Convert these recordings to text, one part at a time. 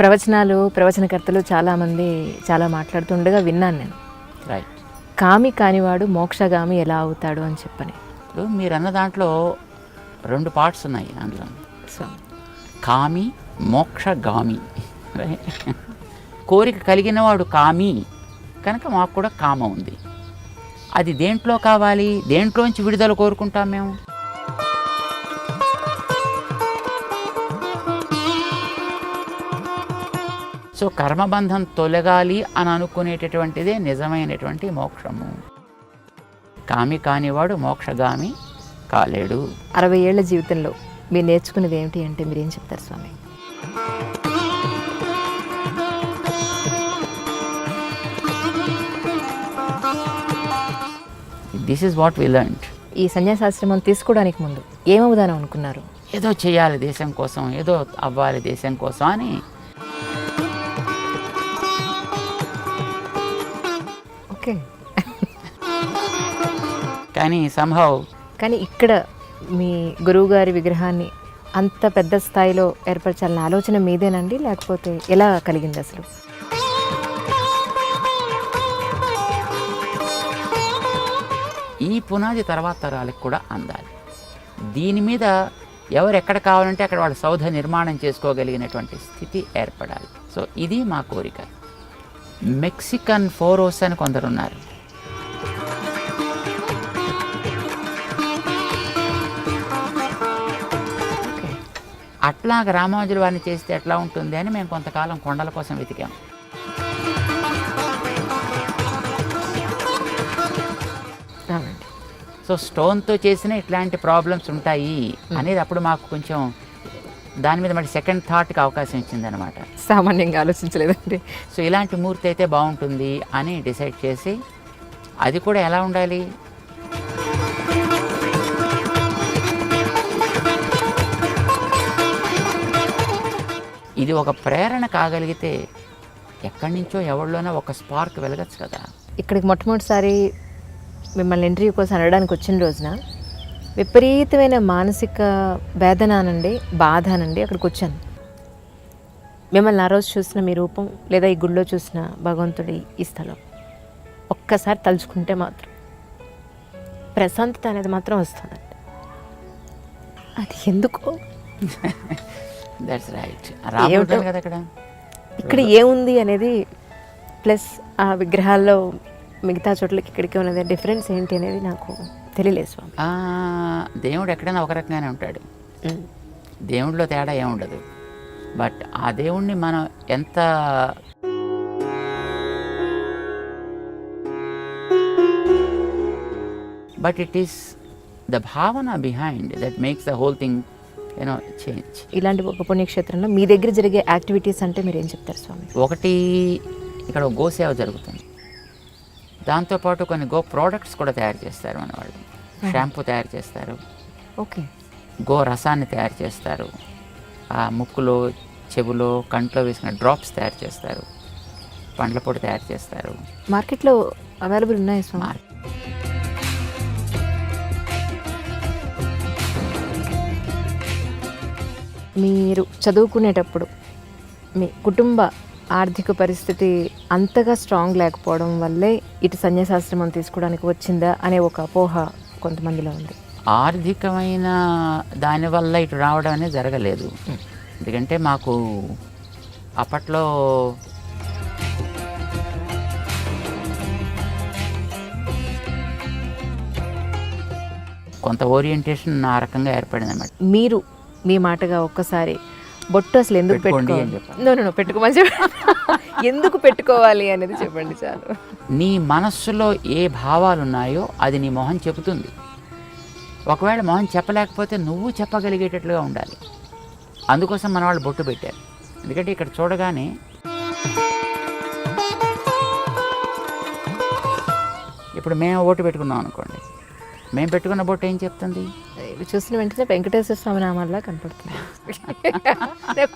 ప్రవచనాలు ప్రవచనకర్తలు చాలామంది చాలా మాట్లాడుతుండగా విన్నాను నేను. రైట్ కామి కానివాడు మోక్షగామి ఎలా అవుతాడు అని చెప్పని. ఇప్పుడు మీరు అన్న దాంట్లో రెండు పార్ట్స్ ఉన్నాయి అందులో కామి మోక్షగామి. కోరిక కలిగిన వాడు కామి కనుక మాకు కూడా కామ ఉంది. అది దేంట్లో కావాలి? దేంట్లోంచి విడుదల కోరుకుంటాం మేము? సో కర్మబంధం తొలగాలి అని అనుకునేటటువంటిదే నిజమైనటువంటి మోక్షము. కామి కానివాడు మోక్షగామి కాలేడు. అరవై ఏళ్ళ జీవితంలో మీరు నేర్చుకున్నది ఏమిటి అంటే మీరు ఏం చెప్తారు స్వామి? This is what we learned ఈ సన్యాసాశ్రమం తీసుకోవడానికి ముందు ఏమవుదాను అనుకున్నారు? ఏదో చేయాలి దేశం కోసం ఏదో అవ్వాలి దేశం కోసం అని. ఓకే. కానీ సంభవ్ కానీ ఇక్కడ మీ గురువుగారి విగ్రహాన్ని అంత పెద్ద స్థాయిలో ఏర్పరచాలన్న ఆలోచన మీదేనండి? లేకపోతే ఎలా కలిగింది అసలు? ఈ పునాది తర్వాత తరాలకు కూడా అందాలి. దీని మీద ఎవరు ఎక్కడ కావాలంటే అక్కడ వాళ్ళ సౌధ నిర్మాణం చేసుకోగలిగినటువంటి స్థితి ఏర్పడాలి. సో ఇది మా కోరిక. మెక్సికన్ ఫోరోస్ అని కొందరు అట్లాగ రామానుజుల వారిని చేస్తే ఎట్లా ఉంటుంది అని మేము కొంతకాలం కొండల కోసం వెతికాం. సో స్టోన్తో చేసిన ఇట్లాంటి ప్రాబ్లమ్స్ ఉంటాయి అనేది అప్పుడు మాకు కొంచెం దాని మీద మరి సెకండ్ థాట్కి అవకాశం ఇచ్చిందనమాట సామాన్యంగా ఆలోచించలేదండి. సో ఇలాంటి మూర్తి అయితే బాగుంటుంది అని డిసైడ్ చేసి అది కూడా ఎలా ఉండాలి? ఇది ఒక ప్రేరణ కాగలిగితే ఎక్కడి నుంచో ఎవరిలోనో ఒక స్పార్క్ వెలగచ్చు కదా. ఇక్కడికి మొట్టమొదటిసారి మిమ్మల్ని ఇంటర్వ్యూ కోసం అనడానికి వచ్చిన రోజున విపరీతమైన మానసిక వేదన అనండి బాధ అనండి అక్కడికి వచ్చాను. మిమ్మల్ని ఆ రోజు చూసిన మీ రూపం లేదా ఈ గుడిలో చూసిన భగవంతుడి ఈ స్థలం ఒక్కసారి తలుచుకుంటే మాత్రం ప్రశాంతత అనేది మాత్రం వస్తుందండి. అది ఎందుకో? దట్స్ రైట్ కదా అక్కడ? ఇక్కడ ఏముంది అనేది ప్లస్ ఆ విగ్రహాల్లో మిగతా చోట్లకి ఇక్కడికి ఉన్నది డిఫరెన్స్ ఏంటి అనేది నాకు తెలియలేదు స్వామి. ఆ, దేవుడు ఎక్కడైనా ఒక రకంగానే ఉంటాడు. దేవుడిలో తేడా ఏముండదు బట్ ఆ దేవుణ్ణి మనం ఎంత బట్ ఇట్ ఈస్ ద భావన behind that makes the whole thing you know change ఇలాంటి ఒక పుణ్యక్షేత్రంలో మీ దగ్గర జరిగే యాక్టివిటీస్ అంటే మీరు ఏం చెప్తారు స్వామి? ఒకటి ఇక్కడ గోసేవ జరుగుతుంది. దాంతోపాటు కొన్ని గో ప్రోడక్ట్స్ కూడా తయారు చేస్తారు మన వాళ్ళు. షాంపూ తయారు చేస్తారు. ఓకే. గో రసాన్ని తయారు చేస్తారు. ఆ ముక్కులో చెవులో కంట్లో వేసిన డ్రాప్స్ తయారు చేస్తారు. పండ్ల పొడి తయారు చేస్తారు. మార్కెట్లో అవైలబుల్ ఉన్నాయి స్వామి? మార్- చదువుకునేటప్పుడు మీ కుటుంబ ఆర్థిక పరిస్థితి అంతగా స్ట్రాంగ్ లేకపోవడం వల్లే ఇటు సన్యాసాశ్రమం తీసుకోవడానికి వచ్చిందా అనే ఒక అపోహ కొంతమందిలో ఉంది. ఆర్థికమైన దానివల్ల ఇటు రావడం అనేది జరగలేదు. ఎందుకంటే మాకు అప్పట్లో కొంత ఓరియంటేషన్ ఆ రకంగా ఏర్పడింది అన్నమాట మీరు మీ మాటగా ఒక్కసారి బొట్టు అసలు ఎందుకు పెట్టుకోవాలి పెట్టుకోమని చెప్పండి. ఎందుకు పెట్టుకోవాలి అనేది చెప్పండి చాలు. నీ మనస్సులో ఏ భావాలు ఉన్నాయో అది నీ మొహం చెబుతుంది. ఒకవేళ మొహం చెప్పలేకపోతే నువ్వు చెప్పగలిగేటట్లుగా ఉండాలి. అందుకోసం మన వాళ్ళు బొట్టు పెట్టారు. ఎందుకంటే ఇక్కడ చూడగానే ఇప్పుడు మేము ఓటు పెట్టుకున్నాం అనుకోండి. మేము పెట్టుకున్న బొట్టు ఏం చెప్తుంది? ఇవి చూసిన వెంటనే వెంకటేశ్వర స్వామి నామాల్లా కనపడుతుంది.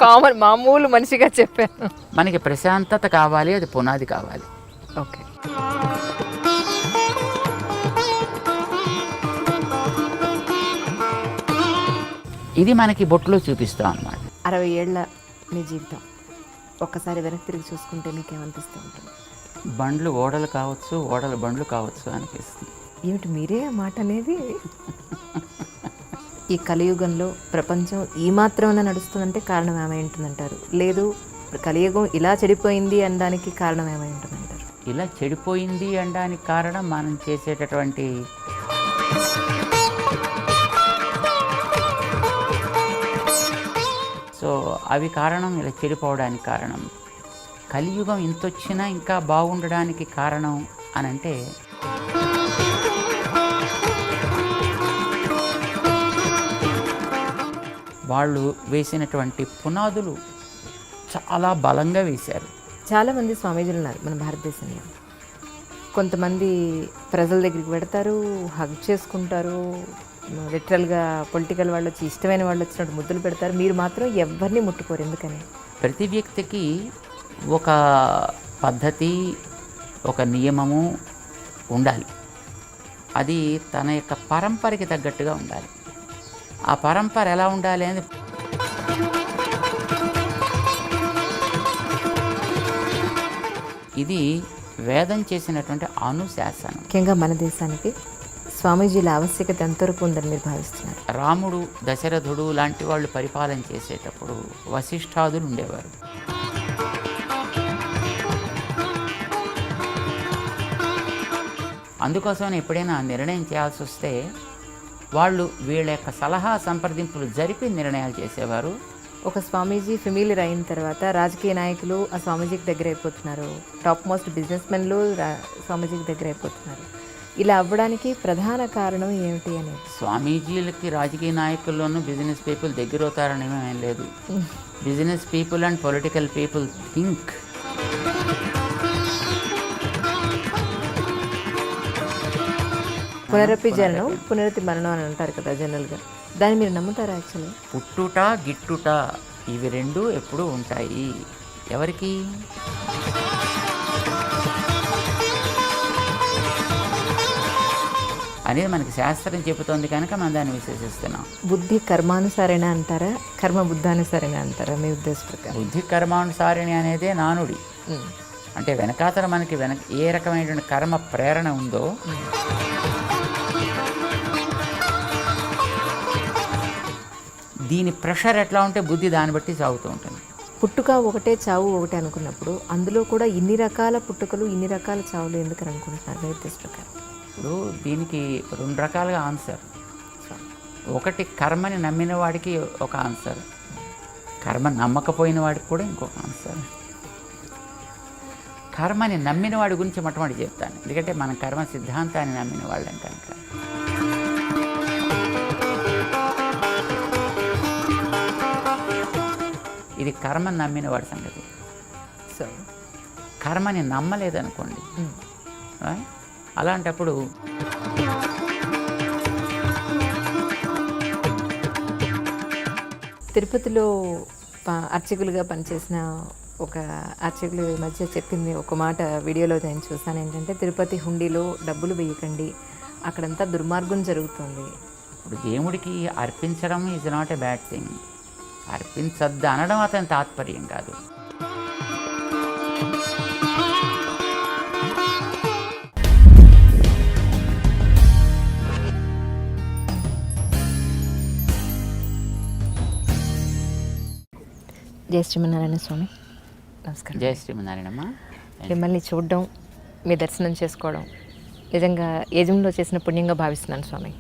కామన్ మామూలు మనిషిగా చెప్పాను. మనకి ప్రశాంతత కావాలి అది పునాది కావాలి. ఓకే. ఇది మనకి బొట్టులో చూపిస్తాం అన్నమాట. అరవై ఏళ్ళ మీ జీవితం. ఒక్కసారి వెనక్కి తిరిగి చూసుకుంటే మీకేమనిపిస్తూ ఉంటుంది? బండ్లు ఓడలు కావచ్చు ఓడలు బండ్లు కావచ్చు అనిపిస్తుంది. ఏమిటి మీరే ఆ మాట అనేది? ఈ కలియుగంలో ప్రపంచం ఈ మాత్రమే నడుస్తుందంటే కారణం ఏమై ఉంటుందంటారు లేదు కలియుగం ఇలా చెడిపోయింది అనడానికి కారణం ఏమై ఉంటుందంటారు ఇలా చెడిపోయింది అనడానికి కారణం మనం చేసేటటువంటి సో అవి కారణం ఇలా చెడిపోవడానికి కారణం. కలియుగం ఇంతొచ్చినా ఇంకా బాగుండడానికి కారణం అని వాళ్ళు వేసినటువంటి పునాదులు చాలా బలంగా వేశారు. చాలామంది స్వామీజీలు ఉన్నారు మన భారతదేశంలో. కొంతమంది ప్రజల దగ్గరికి పెడతారు హగ్ చేసుకుంటారు లిటరల్గా పొలిటికల్ వాళ్ళు వచ్చి ఇష్టమైన వాళ్ళు వచ్చినట్టు ముద్దులు పెడతారు. మీరు మాత్రం ఎవరిని ముట్టుకోరు ఎందుకని? ప్రతి వ్యక్తికి ఒక పద్ధతి ఒక నియమము ఉండాలి. అది తన యొక్క పరంపరకి తగ్గట్టుగా ఉండాలి. ఆ పరంపర ఎలా ఉండాలి అనేది ఇది వేదం చేసినటువంటి అనుశాసనం. ముఖ్యంగా మన దేశానికి స్వామీజీల ఆవశ్యకత ఎంతవరకు ఉందని మీరు భావిస్తున్నారు? రాముడు దశరథుడు లాంటి వాళ్ళు పరిపాలన చేసేటప్పుడు వశిష్ఠాదులు ఉండేవారు. అందుకోసం ఎప్పుడైనా నిర్ణయం చేయాల్సి వస్తే వాళ్ళు వీళ్ళ యొక్క సలహా సంప్రదింపులు జరిపి నిర్ణయాలు చేసేవారు. ఒక స్వామీజీ ఫెమిలియర్ అయిన తర్వాత రాజకీయ నాయకులు ఆ స్వామీజీకి దగ్గర అయిపోతున్నారు. టాప్ మోస్ట్ బిజినెస్ మెన్లు స్వామీజీకి దగ్గర అయిపోతున్నారు. ఇలా అవ్వడానికి ప్రధాన కారణం ఏమిటి అనేది? స్వామీజీలకి రాజకీయ నాయకుల్లోనూ బిజినెస్ పీపుల్ దగ్గర అవుతారని ఏం లేదు. Business people and political people think పునరపి జననం పునరతి మరణం అని అంటారు కదా జనరల్గా దాన్ని మీరు నమ్ముతారా యాక్చువల్లీ పుట్టుట గిట్టుట ఇవి రెండు ఎప్పుడూ ఉంటాయి. ఎవరికి? అనేది మనకి శాస్త్రం చెబుతోంది కనుక మనం దాన్ని విశ్వసిస్తున్నాం బుద్ధి కర్మానుసారేనా అంటారా? కర్మ బుద్ధానుసారేనా అంటారా? మీ ఉద్దేశ ప్రకారం. బుద్ధి కర్మానుసారిణి అనేదే నానుడి. అంటే వెనకాతల మనకి వెనక ఏ రకమైనటువంటి కర్మ ప్రేరణ ఉందో దీని ప్రెషర్ ఎట్లా ఉంటే బుద్ధి దాన్ని బట్టి సాగుతూ ఉంటుంది. పుట్టుక ఒకటే చావు ఒకటే అనుకున్నప్పుడు అందులో కూడా ఇన్ని రకాల పుట్టుకలు ఇన్ని రకాల చావులు ఎందుకని అనుకుంటున్నారు ప్రకారం? ఇప్పుడు దీనికి రెండు రకాలుగా ఆన్సర్. ఒకటి కర్మని నమ్మిన వాడికి ఒక ఆన్సర్. కర్మ నమ్మకపోయిన వాడికి కూడా ఇంకొక ఆన్సర్. కర్మని నమ్మిన వాడి గురించి మొట్టమొదటి చెప్తాను. ఎందుకంటే మన కర్మ సిద్ధాంతాన్ని నమ్మిన వాళ్ళం కనుక. ఇది కర్మని నమ్మిన వాడి సంగతి. సో కర్మని నమ్మలేదనుకోండి. ఆ? అలాంటప్పుడు తిరుపతిలో అర్చకులుగా పనిచేసిన ఒక అర్చకులు మధ్య చెప్పింది ఒక మాట వీడియోలో నేను చూసాను ఏంటంటే తిరుపతి హుండీలో డబ్బులు వేయకండి అక్కడంతా దుర్మార్గం జరుగుతుంది. ఇప్పుడు దేవుడికి అర్పించడం is not a bad thing అర్పించద్దు అనడం అతని తాత్పర్యం కాదు. జయ శ్రీమన్నారాయణ స్వామి. నమస్కారం. జయ శ్రీమన్నారాయణమ్మ. మిమ్మల్ని చూడడం మీ దర్శనం చేసుకోవడం నిజంగా యజంలో చేసిన పుణ్యంగా భావిస్తున్నాను స్వామి.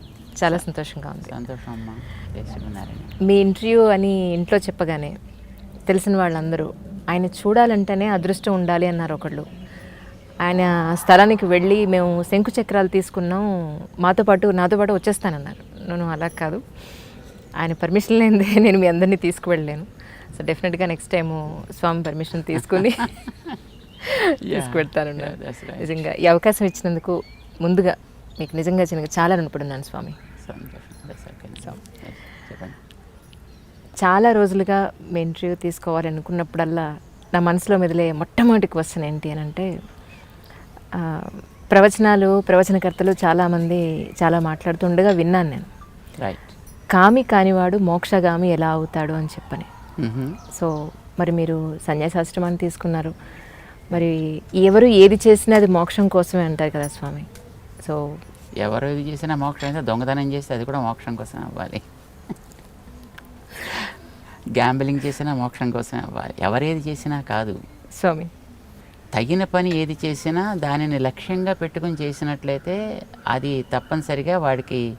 చాలా సంతోషంగా ఉంది. సంతోషం అమ్మ మీ ఇంటర్వ్యూ అని ఇంట్లో చెప్పగానే తెలిసిన వాళ్ళందరూ ఆయన చూడాలంటేనే అదృష్టం ఉండాలి అన్నారు ఒకళ్ళు. ఆయన స్థలానికి వెళ్ళి మేము శంకు చక్రాలు తీసుకున్నాం మాతో పాటు నాతో పాటు వచ్చేస్తానన్నారు. నేను అలా కాదు. ఆయన పర్మిషన్ లేనిదే నేను మీ అందరినీ తీసుకువెళ్ళలేను. సో డెఫినెట్గా నెక్స్ట్ టైము స్వామి పర్మిషన్ తీసుకుని తీసుకువెళ్తాను. నిజంగా ఈ అవకాశం ఇచ్చినందుకు ముందుగా మీకు నిజంగా చిన్నగా చాలా రుణపడున్నాను స్వామి సంతోషం That's okay. సో చాలా రోజులుగా మీ ఇంటర్వ్యూ తీసుకోవాలి అనుకున్నప్పుడల్లా నా మనసులో మెదిలే మొట్టమొదటి క్వశ్చన్ ఏంటి అని అంటే ప్రవచనాలు ప్రవచనకర్తలు చాలామంది చాలా మాట్లాడుతుండగా విన్నాను నేను. రైట్ కామి కానివాడు మోక్షగామి ఎలా అవుతాడు అని చెప్పని. సో మరి మీరు సన్యాసాశ్రమాన్ని తీసుకున్నారు. మరి ఎవరు ఏది చేసినా అది మోక్షం కోసమే అంటారు కదా స్వామి. సో ఎవరు ఇది చేసినా మోక్షం అయితే దొంగతనం చేస్తే అది కూడా మోక్షం కోసం అవ్వాలి. గ్యాంబ్లింగ్ చేసినా మోక్షం కోసం అవ్వాలి ఎవరేది చేసినా కాదు. స్వామి. తగిన పని ఏది చేసినా దానిని లక్ష్యంగా పెట్టుకుని చేసినట్లయితే అది తప్పనిసరిగా వాడికి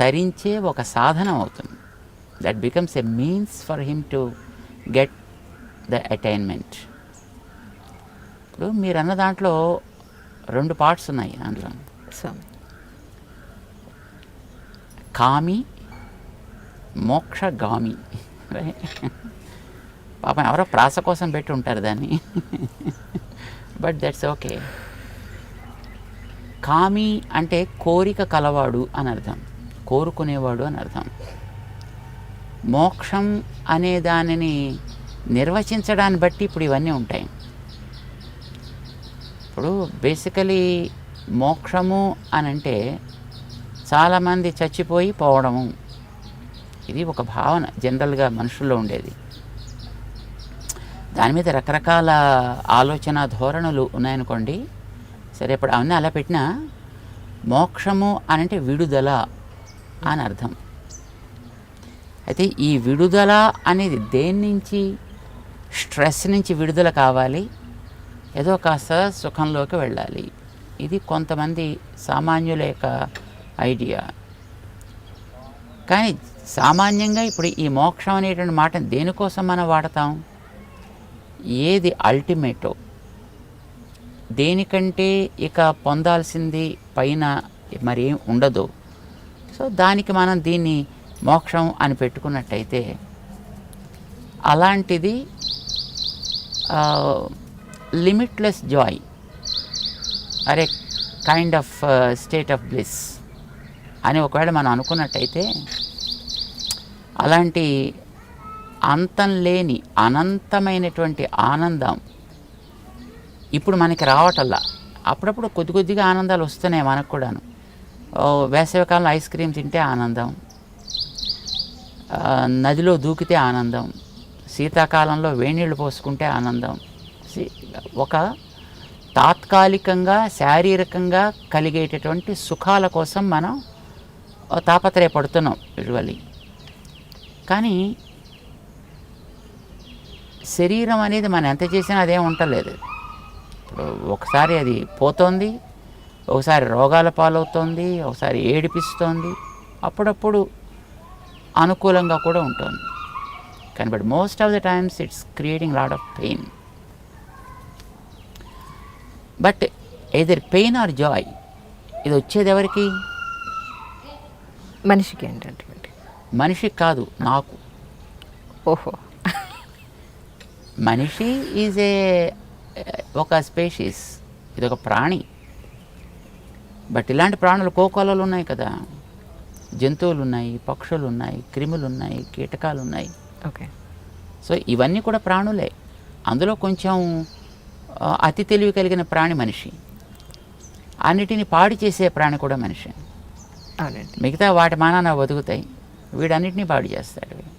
తరించే ఒక సాధనం అవుతుంది. That becomes a means for him to get the attainment ఇప్పుడు మీరు అన్న దాంట్లో రెండు పార్ట్స్ ఉన్నాయి దాంట్లో కామి మోక్షగామి. పాపం ఎవరో ప్రాస కోసం పెట్టి ఉంటారు దాన్ని. బట్ దట్స్ ఓకే కామి అంటే కోరిక కలవాడు అని అర్థం. కోరుకునేవాడు అని అర్థం. మోక్షం అనే దానిని నిర్వచించడాన్ని బట్టి ఇప్పుడు ఇవన్నీ ఉంటాయి. ఇప్పుడు బేసికలీ మోక్షము అని అంటే చాలామంది చచ్చిపోయి పోవడము. ఇది ఒక భావన జనరల్గా మనుషుల్లో ఉండేది. దాని మీద రకరకాల ఆలోచన ధోరణులు ఉన్నాయనుకోండి. సరే ఇప్పుడు అవన్నీ అలా పెట్టినా మోక్షము అని అంటే విడుదల అని అర్థం. అయితే ఈ విడుదల అనేది దేని నుంచి స్ట్రెస్ నుంచి విడుదల కావాలి? ఏదో కాస్త సుఖంలోకి వెళ్ళాలి. ఇది కొంతమంది సామాన్యుల యొక్క ఐడియా. కానీ సామాన్యంగా ఇప్పుడు ఈ మోక్షం అనేటువంటి మాట దేనికోసం మనం వాడతాం? ఏది అల్టిమేటో దేనికంటే ఇక పొందాల్సింది పైన మరి ఉండదు. సో దానికి మనం దీన్ని మోక్షం అని పెట్టుకున్నట్టయితే అలాంటిది లిమిట్లెస్ జాయ్ అరే kind of state of bliss అని ఒకవేళ మనం అనుకున్నట్టయితే అలాంటి అంతం లేని అనంతమైనటువంటి ఆనందం ఇప్పుడు మనకి రావటల్లా అప్పుడప్పుడు కొద్ది కొద్దిగా ఆనందాలు వస్తున్నాయి మనకు కూడాను. వేసవికాలంలో ఐస్ క్రీమ్ తింటే ఆనందం. నదిలో దూకితే ఆనందం. శీతాకాలంలో వేణీళ్ళు పోసుకుంటే ఆనందం. సి- ఒక తాత్కాలికంగా శారీరకంగా కలిగేటటువంటి సుఖాల కోసం మనం తాపత్రయపడుతున్నాం యూజువల్లీ కానీ శరీరం అనేది మనం ఎంత చేసినా అదేం ఉండలేదు. ఇప్పుడు ఒకసారి అది పోతోంది ఒకసారి రోగాల పాలవుతోంది ఒకసారి ఏడిపిస్తోంది అప్పుడప్పుడు అనుకూలంగా కూడా ఉంటుంది. కానీ but most of the times it's creating lot of pain. But either pain or joy ఇది వచ్చేది ఎవరికి మనిషికి ఏంటంటే. మనిషికి కాదు నాకు. ఓహో. మనిషి ఈజ్ ఏ ఒక స్పేషీస్ ఇది ఒక ప్రాణి. బట్ ఇలాంటి ప్రాణులు కోకోలలు ఉన్నాయి కదా. జంతువులు ఉన్నాయి పక్షులు ఉన్నాయి క్రిములు ఉన్నాయి కీటకాలు ఉన్నాయి ఓకే. సో ఇవన్నీ కూడా ప్రాణులే. అందులో కొంచెం అతి తెలివి కలిగిన ప్రాణి మనిషి. అన్నిటిని పాడు చేసే ప్రాణి కూడా మనిషి. మిగతా వాటి మానాన బతుకుతాయి. వీడన్నిటినీ పాడు చేస్తాడు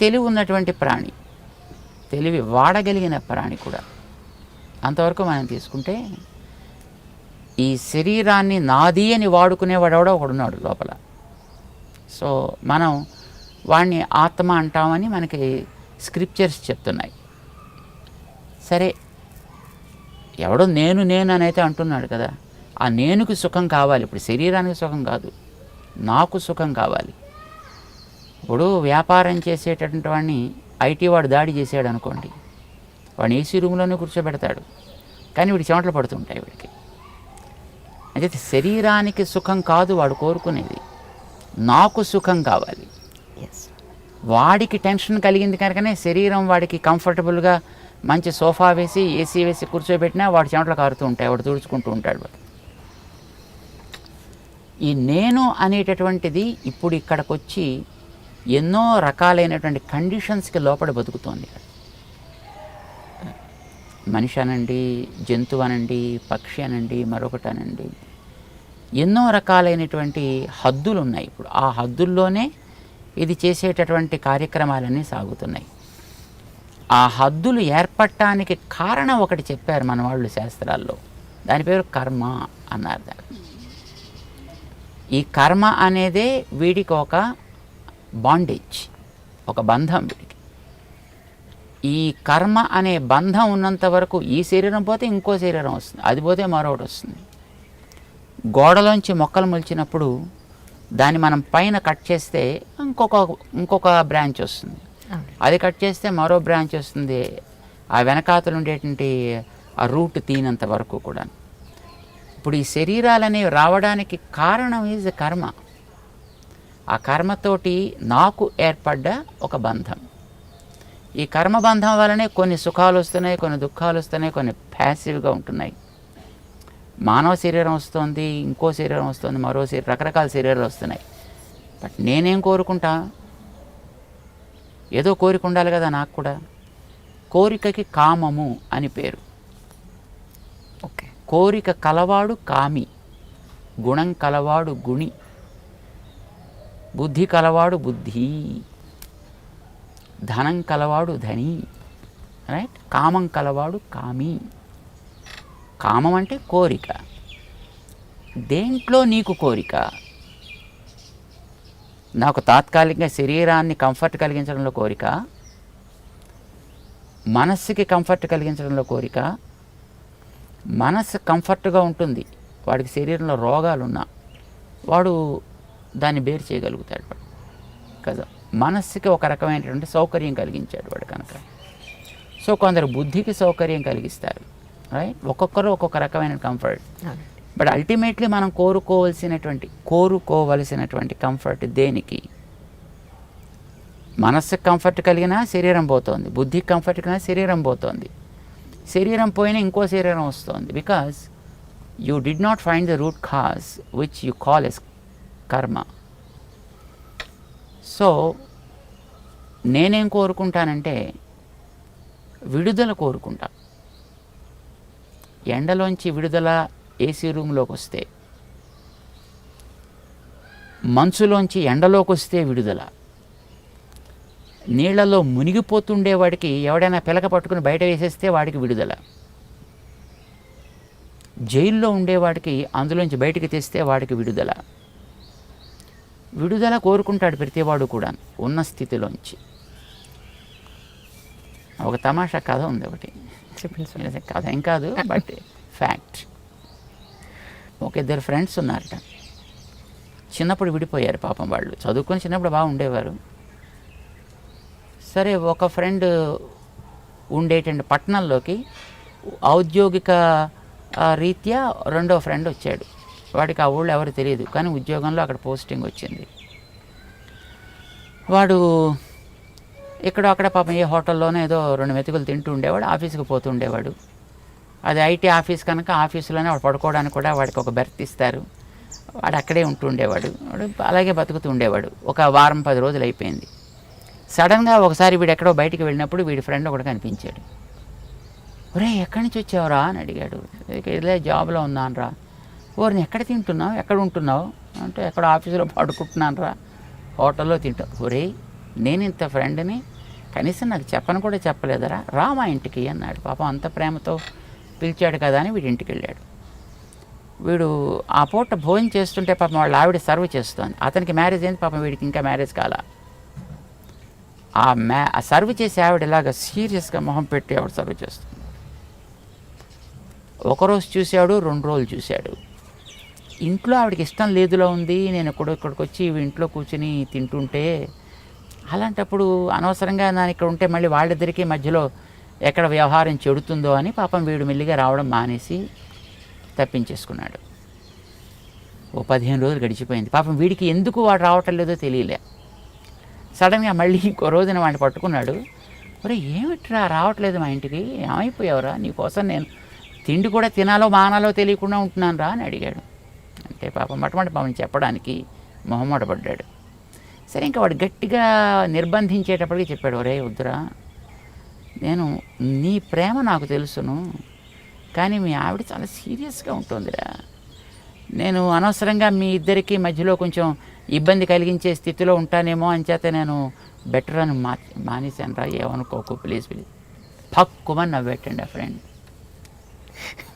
తెలివి ఉన్నటువంటి ప్రాణి తెలివి వాడగలిగిన ప్రాణి కూడా. అంతవరకు మనం తీసుకుంటే ఈ శరీరాన్ని నాది అని వాడుకునేవాడెవడో ఒకడున్నాడు లోపల. సో మనం వాడిని ఆత్మ అంటామని మనకి స్క్రిప్చర్స్ చెప్తున్నాయి. సరే ఎవడో నేను నేను అని అయితే అంటున్నాడు కదా. ఆ నేనుకి సుఖం కావాలి. ఇప్పుడు శరీరానికి సుఖం కాదు. నాకు సుఖం కావాలి. ఇప్పుడు వ్యాపారం చేసేటటువంటి వాడిని ఐటీ వాడు దాడి చేసాడు అనుకోండి వాడిని ఏసీ రూమ్లోనే కూర్చోబెడతాడు. కానీ వీడి చెమటలు పడుతుంటాయి వీడికి. అయితే శరీరానికి సుఖం కాదు వాడు కోరుకునేది. నాకు సుఖం కావాలి. వాడికి టెన్షన్ కలిగింది కనుకనే శరీరం వాడికి కంఫర్టబుల్గా మంచి సోఫా వేసి ఏసీ వేసి కూర్చోబెట్టినా వాడి చెమటలు కారుతూ ఉంటాయి వాడు తుడుచుకుంటూ ఉంటాడు వాడు. ఈ నేను అనేటటువంటిది ఇప్పుడు ఇక్కడికి వచ్చి ఎన్నో రకాలైనటువంటి కండిషన్స్కి లోపల బతుకుతోంది మనిషి అనండి జంతువు అనండి పక్షి అనండి మరొకటి అనండి. ఎన్నో రకాలైనటువంటి హద్దులు ఉన్నాయి ఇప్పుడు. ఆ హద్దుల్లోనే ఇది చేసేటటువంటి కార్యక్రమాలన్నీ సాగుతున్నాయి. ఆ హద్దులు ఏర్పడటానికి కారణం ఒకటి చెప్పారు మన వాళ్ళు శాస్త్రాల్లో. దాని పేరు కర్మ అన్నారు దాన్ని. ఈ కర్మ అనేదే వీడికి ఒక బాండేజ్ ఒక బంధం వీడికి. ఈ కర్మ అనే బంధం ఉన్నంత వరకు ఈ శరీరం పోతే ఇంకో శరీరం వస్తుంది అది పోతే మరొకటి వస్తుంది. గోడలోంచి మొక్కలు మొలిచినప్పుడు దాన్ని మనం పైన కట్ చేస్తే ఇంకొక ఇంకొక బ్రాంచ్ వస్తుంది. అది కట్ చేస్తే మరో బ్రాంచ్ వస్తుంది. ఆ వెనకాతలు ఉండేటువంటి ఆ రూట్ తీనంత వరకు కూడా ఇప్పుడు ఈ శరీరాలనేవి రావడానికి కారణం ఈజ్ కర్మ ఆ కర్మతోటి నాకు ఏర్పడ్డ ఒక బంధం. ఈ కర్మ బంధం కొన్ని సుఖాలు వస్తున్నాయి కొన్ని దుఃఖాలు వస్తున్నాయి కొన్ని ప్యాసివ్గా ఉంటున్నాయి. మానవ శరీరం వస్తుంది ఇంకో శరీరం వస్తుంది మరో శరీరం రకరకాల శరీరాలు వస్తున్నాయి. బట్ నేనేం కోరుకుంటా? ఏదో కోరిక ఉండాలి కదా నాకు కూడా. కోరికకి కామము అని పేరు. కోరిక కలవాడు కామి గుణం కలవాడు గుణి బుద్ధి కలవాడు బుద్ధి ధనం కలవాడు ధని రైట్? కామం కలవాడు కామి. కామం అంటే కోరిక. దేంట్లో నీకు కోరిక? నాకు తాత్కాలికంగా శరీరాన్ని కంఫర్ట్ కలిగించడంలో కోరిక మనస్సుకి కంఫర్ట్ కలిగించడంలో కోరిక మనస్సు కంఫర్ట్గా ఉంటుంది. వాడికి శరీరంలో రోగాలు ఉన్నా వాడు దాన్ని బేర్ చేయగలుగుతాడు వాడు. కదా? మనస్సుకి ఒక రకమైనటువంటి సౌకర్యం కలిగించాడు వాడు కనుక. సో కొందరు బుద్ధికి సౌకర్యం కలిగిస్తారు. రైట్? ఒక్కొక్కరు ఒక్కొక్క రకమైన కంఫర్ట్. బట్ అల్టిమేట్లీ మనం కోరుకోవలసినటువంటి కోరుకోవలసినటువంటి కంఫర్ట్ దేనికి? మనస్సుకు కంఫర్ట్ కలిగినా శరీరం పోతోంది. బుద్ధికి కంఫర్ట్ కలిగినా శరీరం పోతోంది. శరీరం పోయినా ఇంకో శరీరం వస్తుంది. Because you did not find the root cause which you call as karma so నేనేం కోరుకుంటానంటే విడుదల కోరుకుంటా. ఎండలోంచి విడుదల ఏసీ రూమ్లోకి వస్తే మంచులోంచి ఎండలోకి వస్తే విడుదల. నీళ్ళలో మునిగిపోతుండేవాడికి ఎవడైనా పిలక పట్టుకుని బయట వేసేస్తే వాడికి విడుదల. జైల్లో ఉండేవాడికి అందులోంచి బయటికి తెస్తే వాడికి విడుదల. విడుదల కోరుకుంటాడు ప్రతివాడు కూడా ఉన్న స్థితిలోంచి. ఒక తమాషా కథ ఉంది ఒకటి. కథ ఏం కాదు బట్ ఫ్యాక్ట్. ఒక ఇద్దరు ఫ్రెండ్స్ ఉన్నారట. చిన్నప్పుడు విడిపోయారు పాపం వాళ్ళు. చదువుకొని చిన్నప్పుడు బాగా ఉండేవారు సరే ఒక ఫ్రెండ్ ఉండేటండి పట్టణంలోకి. ఔద్యోగిక రీత్యా రెండో ఫ్రెండ్ వచ్చాడు. వాడికి ఆ ఊళ్ళో ఎవరు తెలియదు కానీ ఉద్యోగంలో అక్కడ పోస్టింగ్ వచ్చింది. వాడు ఇక్కడ అక్కడ పాపం ఏ హోటల్లోనో ఏదో రెండు మెతుకులు తింటూ ఉండేవాడు ఆఫీస్కి పోతూ ఉండేవాడు. అది ఐటీ ఆఫీస్ కనుక ఆఫీసులోనే వాడు పడుకోవడానికి కూడా వాడికి ఒక బెర్త్ ఇస్తారు. వాడు అక్కడే ఉంటూ ఉండేవాడు. వాడు అలాగే బతుకుతూ ఉండేవాడు. ఒక వారం పది రోజులు అయిపోయింది. సడన్గా ఒకసారి వీడు ఎక్కడో బయటికి వెళ్ళినప్పుడు వీడి ఫ్రెండ్ ఒకటి కనిపించాడు. ఒరే ఎక్కడి నుంచి వచ్చావురా? అని అడిగాడు. "ఇక ఇదే జాబ్లో ఉన్నానరా. ఓరిని ఎక్కడ తింటున్నావు? ఎక్కడ ఉంటున్నావు? అంటే ఎక్కడ ఆఫీసులో పడుకుంటున్నానురా. హోటల్లో తింటావు ఒరే నేను ఇంత ఫ్రెండ్ని కనీసం నాకు చెప్పను కూడా చెప్పలేదరా. రా మా ఇంటికి అన్నాడు. పాపం అంత ప్రేమతో పిలిచాడు కదా అని వీడి ఇంటికి వెళ్ళాడు. వీడు ఆ పూట భోజనం చేస్తుంటే పాపం వాళ్ళ ఆవిడ సర్వ్ చేస్తుంది. అతనికి మ్యారేజ్ అయింది. పాపం వీడికి ఇంకా మ్యారేజ్ కాలా. ఆ మ్యా ఆ సర్వ్ చేసే ఆవిడ ఇలాగ సీరియస్గా మొహం పెట్టి ఆవిడ సర్వ్ చేస్తుంది. ఒకరోజు చూశాడు రెండు రోజులు చూశాడు ఇంట్లో ఆవిడకి ఇష్టం లేదులో ఉంది నేను ఎక్కడో ఇక్కడికి వచ్చి ఇంట్లో కూర్చుని తింటుంటే అలాంటప్పుడు అనవసరంగా నేను ఇక్కడ ఉంటే మళ్ళీ వాళ్ళిద్దరికీ మధ్యలో ఎక్కడ వ్యవహారం చెడుతుందో అని పాపం వీడు మెల్లిగా రావడం మానేసి తప్పించేసుకున్నాడు. ఓ పదిహేను రోజులు గడిచిపోయింది. పాపం వీడికి ఎందుకు వాడు రావటం లేదో తెలియలే. సడన్గా మళ్ళీ ఇంకో రోజున వాడిని పట్టుకున్నాడు. ఒరే ఏమిట్రా? రావట్లేదు మా ఇంటికి. ఏమైపోయావురా? నీకోసం నేను తిండి కూడా తినాలో మానాలో తెలియకుండా ఉంటున్నాను రా అని అడిగాడు. అంటే పాపం మొట్టమొదటి పాపం చెప్పడానికి మొహమాట పడ్డాడు సరే ఇంకా వాడు గట్టిగా నిర్బంధించేటప్పటికి చెప్పాడు. ఒరే వద్దురా. నేను నీ ప్రేమ నాకు తెలుసును కానీ మీ ఆవిడ చాలా సీరియస్గా ఉంటుందిరా. నేను అనవసరంగా మీ ఇద్దరికి మధ్యలో కొంచెం ఇబ్బంది కలిగించే స్థితిలో ఉంటానేమో అని చేత నేను బెటర్ అని మా మానేశాను రా ఏమనుకోకు ప్లీజ్ ప్లీజ్ పక్కుమని నవ్వెట్టండి ఆ ఫ్రెండ్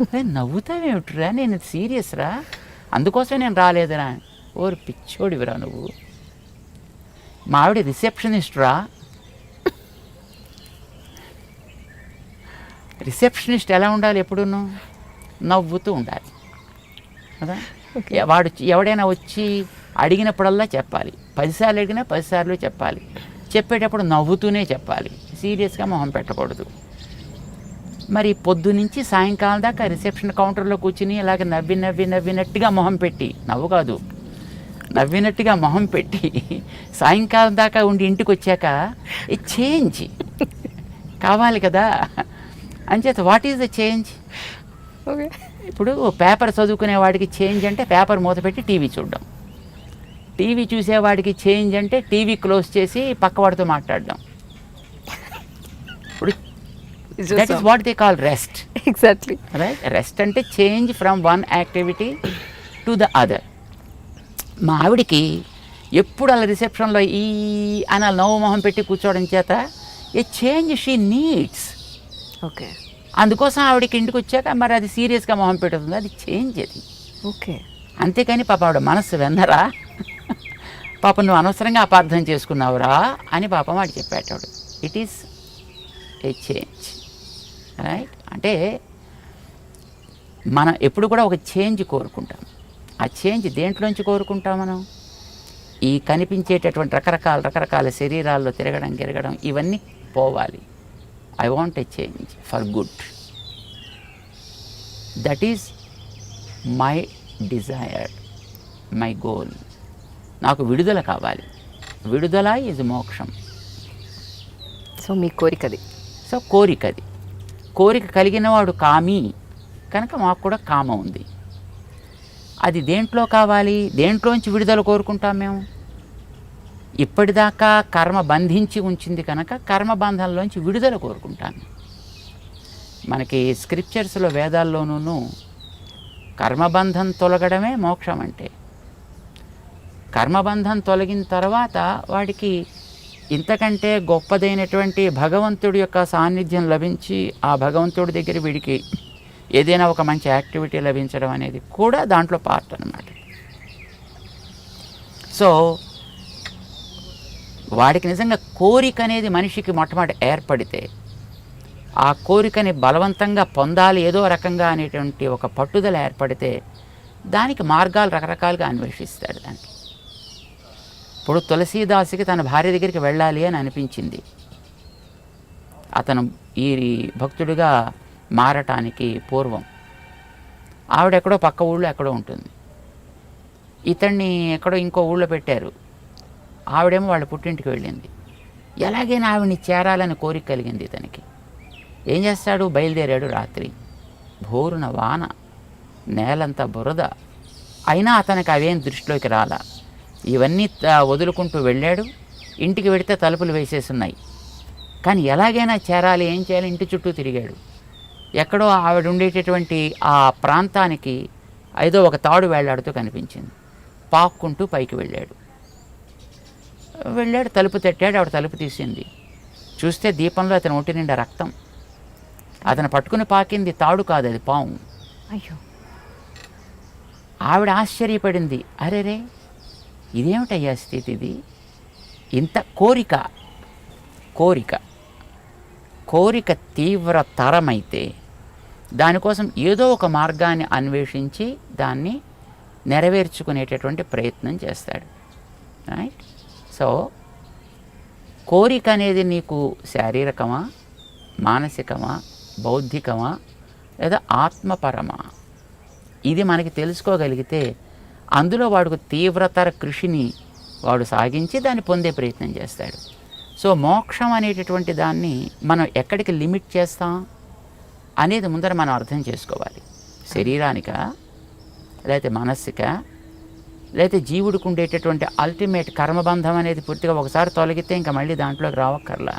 "అరే, నవ్వుతావేమిటిరా? నేను సీరియస్ రా. అందుకోసం నేను రాలేదురా. ఓరు పిచ్చోడివిరా నువ్వు. మా ఆవిడ రిసెప్షనిస్ట్ రా. రిసెప్షనిస్ట్ ఎలా ఉండాలి ఎప్పుడును? నవ్వుతూ ఉండాలి. కదా? వాడు ఎవడైనా వచ్చి అడిగినప్పుడల్లా చెప్పాలి. పదిసార్లు అడిగినా పదిసార్లు చెప్పాలి. చెప్పేటప్పుడు నవ్వుతూనే చెప్పాలి. సీరియస్గా మొహం పెట్టకూడదు. మరి పొద్దు నుంచి సాయంకాలం దాకా రిసెప్షన్ కౌంటర్లో కూర్చుని ఇలాగ నవ్వి నవ్వి నవ్వినట్టుగా మొహం పెట్టి నవ్వు కాదు నవ్వినట్టుగా మొహం పెట్టి సాయంకాలం దాకా ఉండి ఇంటికి వచ్చాక ఏ చేంజ్? కావాలి కదా? అంచేత what is the change? Okay. ఇప్పుడు పేపర్ చదువుకునే వాడికి చేంజ్ అంటే పేపర్ మూత పెట్టి టీవీ చూడడం. టీవీ చూసేవాడికి చేంజ్ అంటే టీవీ క్లోజ్ చేసి పక్కవాడితో మాట్లాడడం. ఇప్పుడు that is what they call rest exactly right rest అంటే change from one activity to the other మా ఆవిడికి ఎప్పుడు అలా రిసెప్షన్లో ఈ అని అలా నవ్వు మొహం పెట్టి కూర్చోవడం చేత a change she needs okay అందుకోసం ఆవిడకి ఇంటికి వచ్చాక మరి అది సీరియస్గా మొహం పెడుతుంది. అది చేంజ్ అది. ఓకే అంతేకాని పాప ఆవిడ మనస్సు వెన్నరా పాప నువ్వు అనవసరంగా అపార్థం చేసుకున్నావురా అని పాపం వాడు చెప్పేటాడు. It is a change right అంటే మనం ఎప్పుడు కూడా ఒక చేంజ్ కోరుకుంటాం. ఆ చేంజ్ దేంట్లోంచి కోరుకుంటాం మనం? ఈ కనిపించేటటువంటి రకరకాల రకరకాల శరీరాల్లో తిరగడం గిరగడం ఇవన్నీ పోవాలి. I want a change for good that is my desire my goal నాకు విడుదల కావాలి. విడుదల ఈజ్ మోక్షం. సో మీ కోరిక అది సో కోరిక అది కోరిక కలిగిన వాడు కామి. కనుక మాకు కూడా కామ ఉంది. అది దేంట్లో కావాలి? దేంట్లోంచి విడుదల కోరుకుంటాం మేము? ఇప్పటిదాకా కర్మ బంధించి ఉంచింది కనుక కర్మ బంధంలోంచి విడుదల కోరుకుంటాను మనకి స్క్రిప్చర్స్లో వేదాల్లోనూ కర్మబంధం తొలగడమే మోక్షం అంటే. కర్మబంధం తొలగిన తర్వాత వాడికి ఇంతకంటే గొప్పదైనటువంటి భగవంతుడి యొక్క సాన్నిధ్యం లభించి ఆ భగవంతుడి దగ్గర వీడికి ఏదైనా ఒక మంచి యాక్టివిటీ లభించడం అనేది కూడా దాంట్లో పార్ట్ అనమాట సో వాడికి నిజంగా కోరిక అనేది మనిషికి మొట్టమొదటి ఏర్పడితే ఆ కోరికని బలవంతంగా పొందాలి ఏదో రకంగా అనేటువంటి ఒక పట్టుదల ఏర్పడితే దానికి మార్గాలు రకరకాలుగా అన్వేషిస్తాడు దానికి. ఇప్పుడు తులసీదాసుకి తన భార్య దగ్గరికి వెళ్ళాలి అని అనిపించింది. అతను ఈ భక్తుడిగా మారటానికి పూర్వం. ఆవిడ ఎక్కడో పక్క ఊళ్ళో ఎక్కడో ఉంటుంది. ఇతన్ని ఎక్కడో ఇంకో ఊళ్ళో పెట్టారు. ఆవిడేమో వాళ్ళ పుట్టింటికి వెళ్ళింది. ఎలాగైనా ఆవిడ్ని చేరాలని కోరిక కలిగింది ఇతనికి. ఏం చేస్తాడు? బయలుదేరాడు రాత్రి. భోరున వాన నేలంతా బురద. అయినా అతనికి అవేం దృష్టిలోకి రాలా. ఇవన్నీ వదులుకుంటూ వెళ్ళాడు. ఇంటికి వెడితే తలుపులు వేసేసున్నాయి. కానీ ఎలాగైనా చేరాలి ఏం చేయాలి? ఇంటి చుట్టూ తిరిగాడు. ఎక్కడో ఆవిడ ఉండేటటువంటి ఆ ప్రాంతానికి ఏదో ఒక తాడు వేళ్ళాడుతూ కనిపించింది. పాక్కుంటూ పైకి వెళ్ళాడు. వెళ్ళాడు తలుపు తట్టాడు ఆవిడ తలుపు తీసింది. చూస్తే దీపంలో అతని ఒంటి నిండా రక్తం. అతను పట్టుకుని పాకింది తాడు కాదు అది పాము. అయ్యో. ఆవిడ ఆశ్చర్యపడింది. అరేరే! ఇదేమిటయ్యా స్థితి ఇది? ఇంత కోరిక కోరిక కోరిక తీవ్రతరమైతే దానికోసం ఏదో ఒక మార్గాన్ని అన్వేషించి దాన్ని నెరవేర్చుకునేటటువంటి ప్రయత్నం చేస్తాడు. రైట్ సో కోరిక అనేది నీకు శారీరకమా మానసికమా బౌద్ధికమా లేదా ఆత్మపరమా? ఇది మనకి తెలుసుకోగలిగితే అందులో వాడికి తీవ్రతర కృషిని వాడు సాగించి దాన్ని పొందే ప్రయత్నం చేస్తాడు. సో మోక్షం అనేటటువంటి దాన్ని మనం ఎక్కడికి లిమిట్ చేస్తాం అనేది ముందర మనం అర్థం చేసుకోవాలి. శరీరానిక లేకపోతే మనస్సుక లేకపోతే జీవుడికి ఉండేటటువంటి అల్టిమేట్ కర్మబంధం అనేది పూర్తిగా ఒకసారి తొలగితే ఇంకా మళ్ళీ దాంట్లోకి రావక్కర్లా.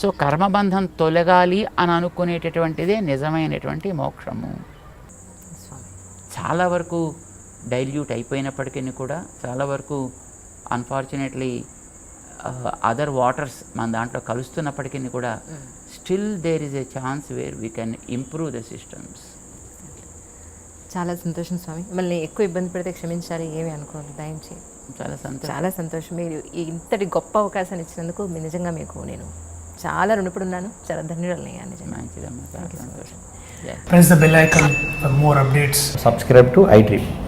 సో కర్మబంధం తొలగాలి అని అనుకునేటటువంటిదే నిజమైనటువంటి మోక్షము. చాలా వరకు డైల్యూట్ అయిపోయినప్పటికీ కూడా చాలా వరకు అన్ఫార్చునేట్లీ అదర్ వాటర్స్ మన దాంట్లో కలుస్తున్నప్పటికీ కూడా still there is a chance where we can improve the systems చాలా సంతోషం స్వామి. మిమ్మల్ని ఎక్కువ ఇబ్బంది పెడితే క్షమించాలి ఏమీ అనుకోవాలి దయించి చాలా సంతోషం. చాలా సంతోషం. మీరు ఇంతటి గొప్ప అవకాశాన్ని ఇచ్చినందుకు నిజంగా మీకు నేను చాలా రుణపడి ఉన్నాను చాలా ధన్యురాలు నిజంగా. మంచిదమ్మా చాలా సంతోషం. Press the bell icon for more updates. subscribe to iDream.